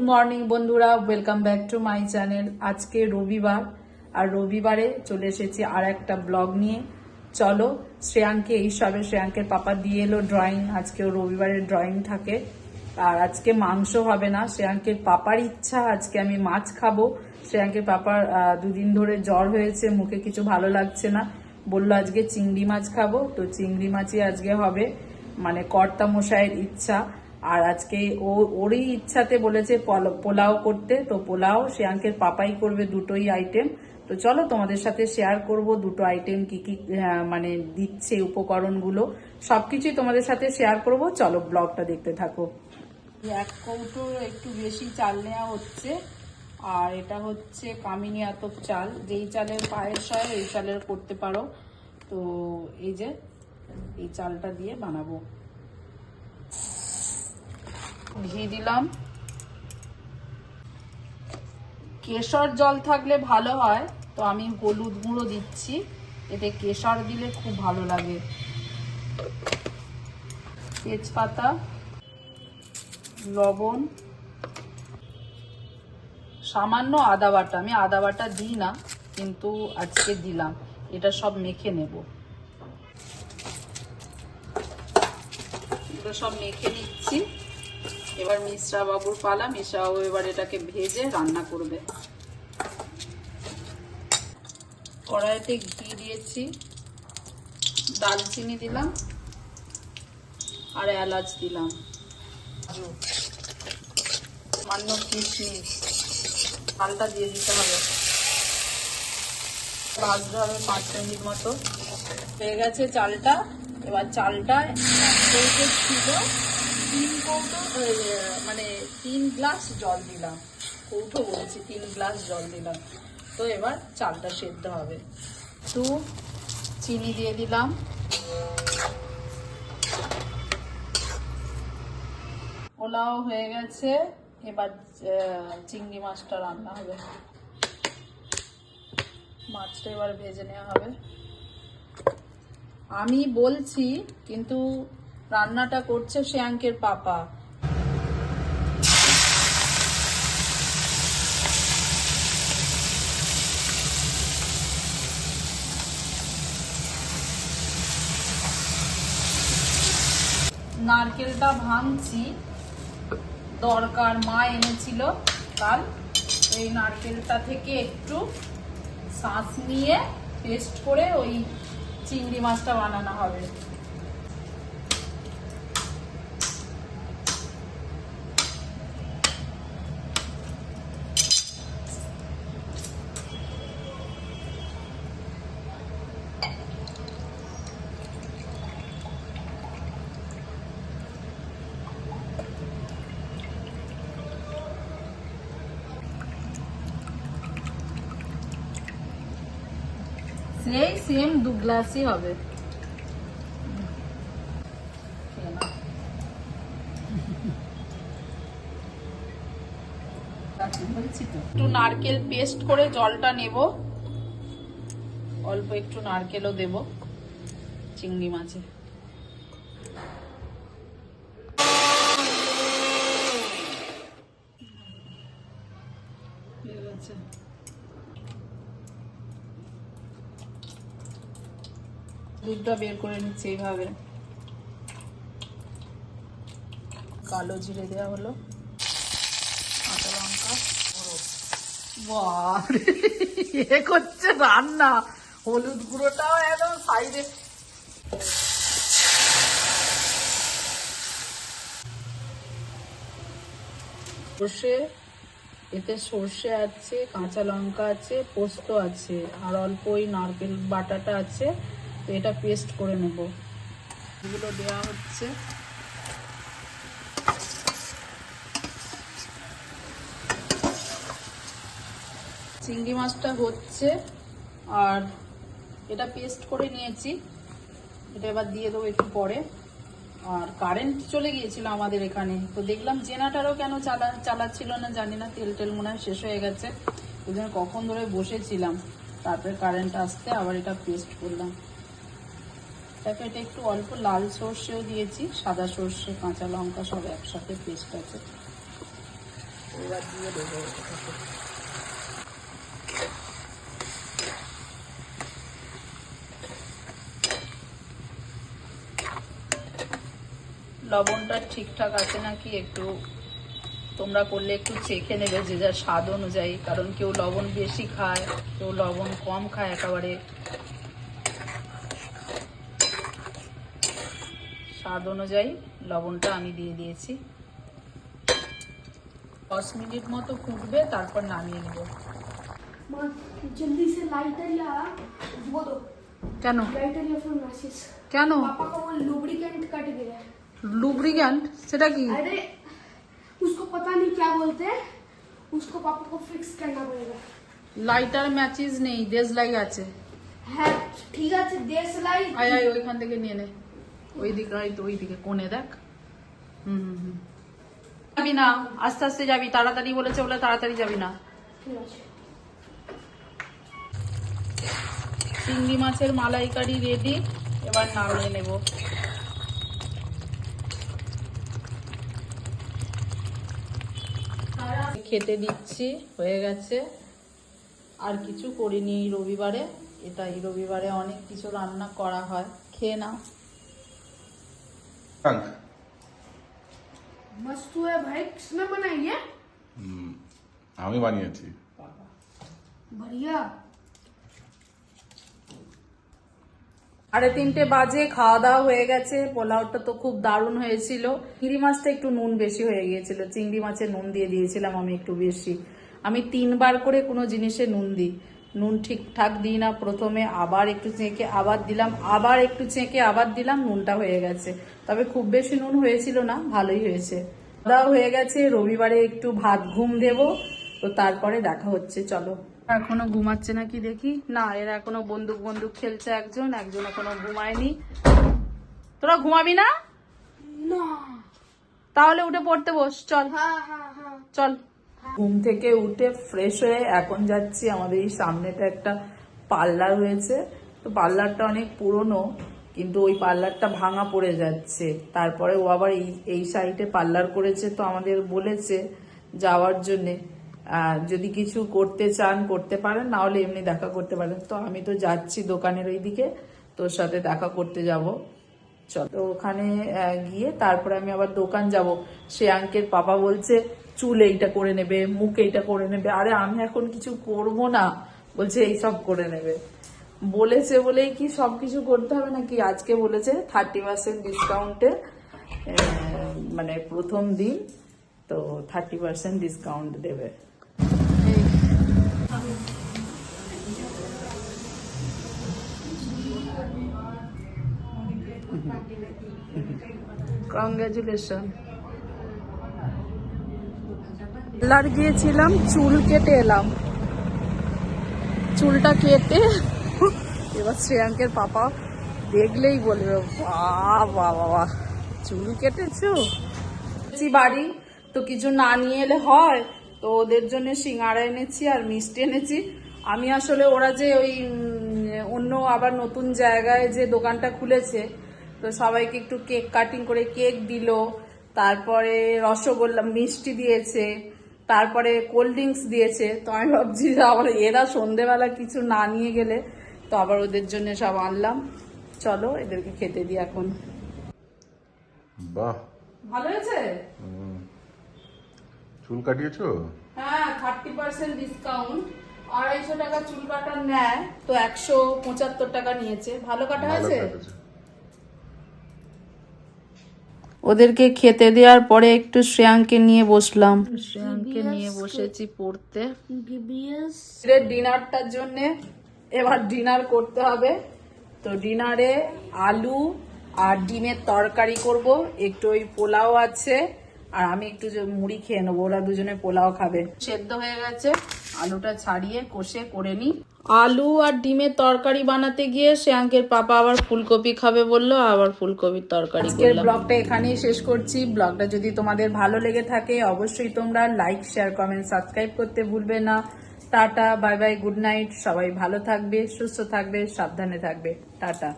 Good morning বন্ধুরা। Welcome back to my channel আজকে রবিবার, আর রবিবারে চলে এসেছি আর একটা ব্লগ নিয়ে। চলো, শ্রেয়াঙ্কে, এই সবে শ্রেয়াঙ্কের পাপা দিয়ে এলো ড্রয়িং আজকেও রবিবারের ড্রয়িং থাকে। আর আজকে মাংস হবে না। শ্রেয়াঙ্কের পাপার ইচ্ছা, আজকে আমি মাছ খাব। শ্রেয়াঙ্কের পাপার দুদিন ধরে জ্বর হয়েছে, মুখে কিছু ভালো লাগছে না। বলল, আজকে চিংড়ি মাছ খাব। তো চিংড়ি মাছই আজকে হবে। মানে কর্তা মশাইয়ের ইচ্ছা। আর আজকে ও, ওরই ইচ্ছাতে বলেছে পল- পোলাও করতে। তো পোলাও, শ্রেয়াঙ্কের পাপাই করবে দুটোই আইটেম তো চলো তোমাদের সাথে শেয়ার করব দুটো আইটেম কি কি মানে দিচ্ছে উপকরণগুলো। সবকিছুই তোমাদের সাথে শেয়ার করব। চলো ব্লগটা দেখতে থাকো। এক কৌটো একটু বেশি চাল নেওয়া হচ্ছে। আর এটা হচ্ছে কামিনী আতপ চাল। যেই চালের পায়েস হয়, এই চালের করতে পারো। তো এই যে, এই চালটা দিয়ে বানাবো। ঘি দিলাম। কেশর জল থাকলে ভালো হয়, তো আমি হলুদ গুঁড়ো দিচ্ছি। এতে কেশর দিলে খুব ভালো লাগে। তেজপাতা, লবণ, সামান্য আদা বাটা। আমি আদা বাটা দিই না, কিন্তু আজকে দিলাম। এটা সব মেখে নেব। এটা সব মেখে নিচ্ছি। এবার মিশ্রা বাবুর পালা মিশ্রা বাবু এবার এটাকে ভেজে রান্না করবে। কড়াইতে ঘি দিয়েছি দালচিনি দিলাম আর এলাচ দিলাম। কাজু, সামান্য কিশমিশ চালটা দিয়ে দিতে হবে। ভাজতে হবে পাঁচ মিনিট মতো। হয়ে গেছে চালটা। এবার চালটা ছিল তিন কৌটো মানে তিন গ্লাস জল দিলাম। কৌটো বলছি, তিন গ্লাস জল দিলাম। তো এবার চালটা সেদ্ধ হবে। একটু চিনি দিয়ে দিলাম। পোলাও হয়ে গেছে। এবার চিংড়ি মাছটা রান্না হবে। মাছটা এবার ভেজে নেওয়া হবে। আমি বলছি, কিন্তু রান্নাটা করছে শ্রেয়াঙ্কের পাপা। নারকেলটা ভাঙছি। দরকার মা এনেছিল। কাল এই নারকেলটা থেকে একটু শাঁস নিয়ে পেস্ট করে ওই চিংড়ি মাছটা বানানো হবে। সেই সেম দু গ্লাসই হবে। একটু নারকেল পেস্ট করে জলটা নেব। অল্প একটু নারকেলও দেব চিংড়ি মাছে। হয়ে দুধটা বের করে নিচ্ছে এইভাবে। কালো জিরে দেওয়া হলো। কাঁচা লঙ্কা এ করছে রান্না। হলুদ গুঁড়োটাও একদম সাইডে। সর্ষে, এতে সর্ষে আছে, কাঁচা লঙ্কা আছে, পোস্ত আছে, আর অল্প ওই নারকেল বাটাটা আছে। তো এটা পেস্ট করে নেব। এগুলো দেওয়া হচ্ছে। চিংড়ি মাছটা হচ্ছে আর এটা পেস্ট করে নিয়েছি। এটা এবার দিয়ে দেবো একটু পরে। আর কারেন্ট চলে গিয়েছিল আমাদের এখানে। তো দেখলাম জেনারেটারও কেন চালা চালাচ্ছিল না জানি না তেল টেল মনে হয় শেষ হয়ে গেছে। ওই জন্য কখন ধরে বসেছিলাম। তারপরে কারেন্ট আসতে আবার এটা পেস্ট করলাম। তাকে এটা একটু অল্প লাল সর্ষেও দিয়েছি, সাদা সর্ষে, কাঁচা লঙ্কা সব একসাথে পেস্ট আছে। লবণটা ঠিকঠাক আছে নাকি একটু? তোমরা করলে একটু চেখে নেবে যে যার স্বাদ অনুযায়ী, কারণ কেউ লবণ বেশি খায়, কেউ লবণ কম খায় একেবারে। স্বাদ অনুযায়ী লবণটা আমি দিয়ে দিয়েছি দশ মিনিট মতো ফুটবে তারপর নামিয়ে নেব माँ जल्दी से लाइटर या वो दो কেন लाइटर या फिर मैसेज কেন पापा का वो लुब्रिकेंट कट गया है লুব্রিক্যান্ট সেটা কি अरे उसको पता नहीं क्या बोलते हैं उसको पापा को फिक्स करना पड़ेगा লাইটার ম্যাচিস নেই দেশলাই আছে है ठीक है देश लाइट আয় আয় ওইখান থেকে নিয়ে নে চিংড়ি মাছের মালাইকারি রেডি এবার নাড়িয়ে নেব। খেতে দিচ্ছি হয়ে গেছে। আর কিছু করিনি রবিবারে। এটাই রবিবারে অনেক কিছু রান্না করা হয়। খেয়ে নাও। शंख मस्त है भाई किसने बनाई है? हम ही আমি थी बढ़िया আরে তিনটে বাজে খাওয়া দাওয়া হয়ে গেছে পোলাওটা তো খুব দারুণ হয়েছিল চিংড়ি মাছটা একটু নুন বেশি হয়ে গিয়েছিল চিংড়ি মাছে নুন দিয়ে দিয়েছিলাম আমি একটু বেশি আমি তিনবার করে কোনো জিনিসে নুন দিই নুন ঠিকঠাক দিই না প্রথমে আবার একটু চেঁকে আবার দিলাম আবার একটু চেঁকে আবার দিলাম নুনটা হয়ে গেছে। তবে খুব বেশি নুন হয়েছিল না ভালোই হয়েছে। দাও হয়ে গেছে রবিবারে একটু ভাত ঘুম দেব তো তারপরে দেখা হচ্ছে চলো। এখনও ঘুমাচ্ছে নাকি দেখি? না এর এখনও বন্দুক বন্দুক খেলছে একজন একজন এখনও ঘুমায়নি। তোরা ঘুমাবি না? তাহলে উঠে পড়তে বস চল। হ্যাঁ, হ্যাঁ, হ্যাঁ। চল। ঘুম থেকে উঠে ফ্রেশ হয়ে এখন যাচ্ছি, আমাদের এই সামনেটা একটা পার্লার হয়েছে। তো পার্লারটা অনেক পুরনো, কিন্তু ওই পার্লারটা ভাঙা পড়ে যাচ্ছে। তারপরে ও আবার এই এই সাইডে পার্লার করেছে, তো আমাদের বলেছে যাওয়ার জন্যে। যদি কিছু করতে চান, করতে পারেন, না হলে এমনি দেখা করতে পারেন। তো আমি তো যাচ্ছি দোকানের ওই দিকে তোর সাথে দেখা করতে যাব। চল। ওখানে গিয়ে তারপরে আমি আবার দোকান যাব। সে আঙ্কের পাপা বলছে চুল এইটা করে নেবে, মুখ এইটা করে নেবে, আরে আমি এখন কিছু করব না, বলছে এই সব করে নেবে। বলেছে বলেই কি সব কিছু করতে হবে নাকি? আজকে বলেছে থার্টি পার্সেন্ট ডিসকাউন্টে মানে প্রথম দিন, তো থার্টি পার্সেন্ট ডিসকাউন্ট দেবে। কংগ্রাচুলেশন পার্লার গিয়েছিলাম, চুল কেটে এলাম। চুলটা কেটে এবার শ্রেয়াঙ্কের পাপা দেখলেই বলবে, বাহ বাবা চুল কেটেছো? বাড়ি তো কিছু না নিয়ে এলে হয়, তো ওদের জন্য সিঙ্গারা এনেছি আর মিষ্টি এনেছি। আমি আসলে ওরা যে ওই অন্য আবার নতুন জায়গায় যে দোকানটা খুলেছে, তো সবাইকে একটু কেক কাটিং করে কেক দিল, তারপরে রসগোল্লা, মিষ্টি দিয়েছে তারপরে কোল্ড ড্রিঙ্কস দিয়েছে। তো আমি ভাবছি যে আবার এরা সন্ধেবেলা কিছু না নিয়ে গেলে তো আবার ওদের জন্য সব আনলাম। চলো এদেরকে খেতে দিই এখন। বাহ। ভালো হয়েছে? চুল কাটিয়েছো? হ্যাঁ থার্টি পার্সেন্ট ডিসকাউন্ট আড়াইশো টাকা চুল কাটার নেয় তো একশো পঁচাত্তর টাকা নিয়েছে। ভালো কাটা হয়েছে কাটেছে ওদেরকে খেতে দেওয়ার পরে একটু শ্রেয়াঙ্কে নিয়ে বসলাম। শ্রেয়াঙ্কে নিয়ে বসেছি পড়তে। ডিনারটার জন্য এবার ডিনার করতে হবে। তো ডিনারে আলু আর ডিমের তরকারি করব। একটু ওই পোলাও আছে। আর আমি একটু মুড়ি খেয়ে নেব। ওরা দুজনে পোলাও খাবে। সেদ্ধ হয়ে গেছে। আলুটা ছাড়িয়ে কষে করে নিই। আলু আর ডিমের তরকারি বানাতে গিয়ে শ্রেয়াঙ্কের পাপা আবার ফুলকপি খাবে বলল আবার ফুলকপির তরকারি আজকের ব্লগটা এখানেই শেষ করছি। ব্লগটা যদি তোমাদের ভালো লেগে থাকে অবশ্যই তোমরা লাইক শেয়ার কমেন্ট সাবস্ক্রাইব করতে ভুলবে না। Tata bye bye good night সবাই ভালো থাকবে সুস্থ থাকবে সাবধানে থাকবে। টাটা।